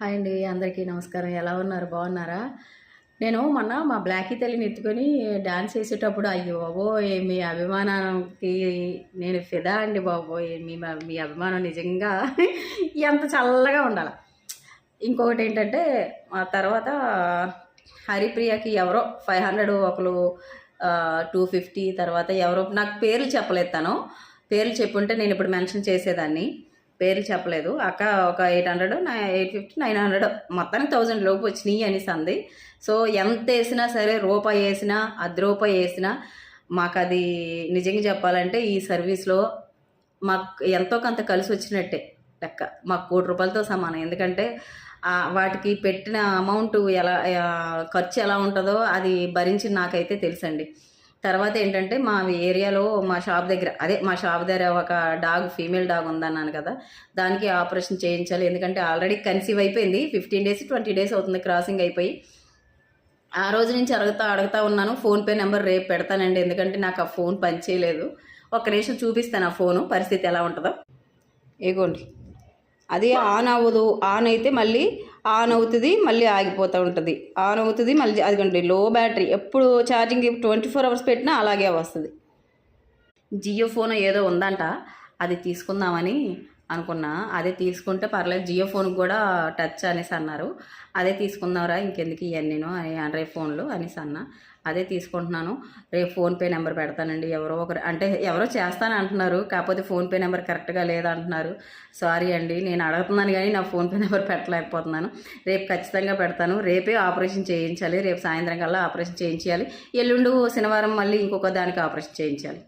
Hi అండి అందరికీ నమస్కారం. ఎలా ఉన్నారు? బాగున్నారా? నేను మొన్న మా బ్లాకీ తల్లిని ఎత్తుకొని డాన్స్ చేసేటప్పుడు అయ్యో బాబోయ్ మీ అభిమానానికి నేను ఫిదా అండి బాబోయ్. మీ మీ అభిమానం నిజంగా ఎంత చల్లగా ఉండాలి. ఇంకొకటి ఏంటంటే ఆ తర్వాత హరిప్రియకి ఎవరో ఫైవ్ హండ్రెడ్ ఒకరు టూ ఫిఫ్టీ తర్వాత ఎవరో నాకు పేర్లు చెప్పలేదు తను. పేర్లు చెప్పుంటే నేను ఇప్పుడు మెన్షన్ చేసేదాన్ని. పేర్లు చెప్పలేదు. అక్క ఒక eight hundred eight fifty nine hundred మొత్తానికి థౌజండ్ లోపు వచ్చినాయి అనేసి అంది సో ఎంత వేసినా సరే రూపాయి వేసినా అర్ధ రూపాయి వేసినా మాకు అది నిజంగా చెప్పాలంటే ఈ సర్వీస్లో మాకు ఎంతో కొంత కలిసి వచ్చినట్టే లెక్క. మాకు కోటి రూపాయలతో సమానం. ఎందుకంటే వాటికి పెట్టిన అమౌంట్ ఎలా ఖర్చు ఎలా ఉంటుందో అది భరించి నాకైతే తెలుసండి. తర్వాత ఏంటంటే మా ఏరియాలో మా షాప్ దగ్గర అదే మా షాప్ దగ్గర ఒక డాగ్ ఫీమేల్ డాగ్ ఉందన్నాను కదా దానికి ఆపరేషన్ చేయించాలి. ఎందుకంటే ఆల్రెడీ కన్సీవ్ అయిపోయింది. ఫిఫ్టీన్ డేస్ ట్వంటీ డేస్ అవుతుంది క్రాసింగ్ అయిపోయి. ఆ రోజు నుంచి అడుగుతా అడుగుతా ఉన్నాను. ఫోన్పే నెంబర్ రేపు పెడతానండి. ఎందుకంటే నాకు ఆ ఫోన్ పనిచేయలేదు ఒక్క నిమిషం చూపిస్తాను ఆ ఫోను. పరిస్థితి ఎలా ఉంటుందో. ఏగోండి అది ఆన్ అవ్వదు. ఆన్ అయితే మళ్ళీ ఆన్ అవుతుంది మళ్ళీ ఆగిపోతూ ఉంటుంది. ఆన్ అవుతుంది మళ్ళీ అదిగోండి లో బ్యాటరీ. ఎప్పుడు ఛార్జింగ్ ట్వంటీ ఫోర్ అవర్స్ పెట్టినా అలాగే వస్తుంది. జియో ఫోన్ ఏదో ఉందంట అది తీసుకుందామని అనుకున్నా. అదే తీసుకుంటే పర్లేదు జియో ఫోన్కి కూడా టచ్ అనేసి అన్నారు. అదే తీసుకుందాంరా ఇంకెందుకు ఇవన్నీ ఆండ్రాయిడ్ ఫోన్లు అనేసి అన్న. అదే తీసుకుంటున్నాను. రేపు ఫోన్పే నెంబర్ పెడతానండి. ఎవరో ఒకరు అంటే ఎవరో చేస్తాను అంటున్నారు కాకపోతే ఫోన్పే నెంబర్ కరెక్ట్గా లేదంటున్నారు సారీ అండి నేను అడుగుతున్నాను కానీ నా ఫోన్పే నెంబర్ పెట్టలేకపోతున్నాను. రేపు ఖచ్చితంగా పెడతాను. రేపే ఆపరేషన్ చేయించాలి. రేపు సాయంత్రం కల్లా ఆపరేషన్ చేయించాలి ఎల్లుండు శనివారం మళ్ళీ ఇంకొక దానికి ఆపరేషన్ చేయించాలి.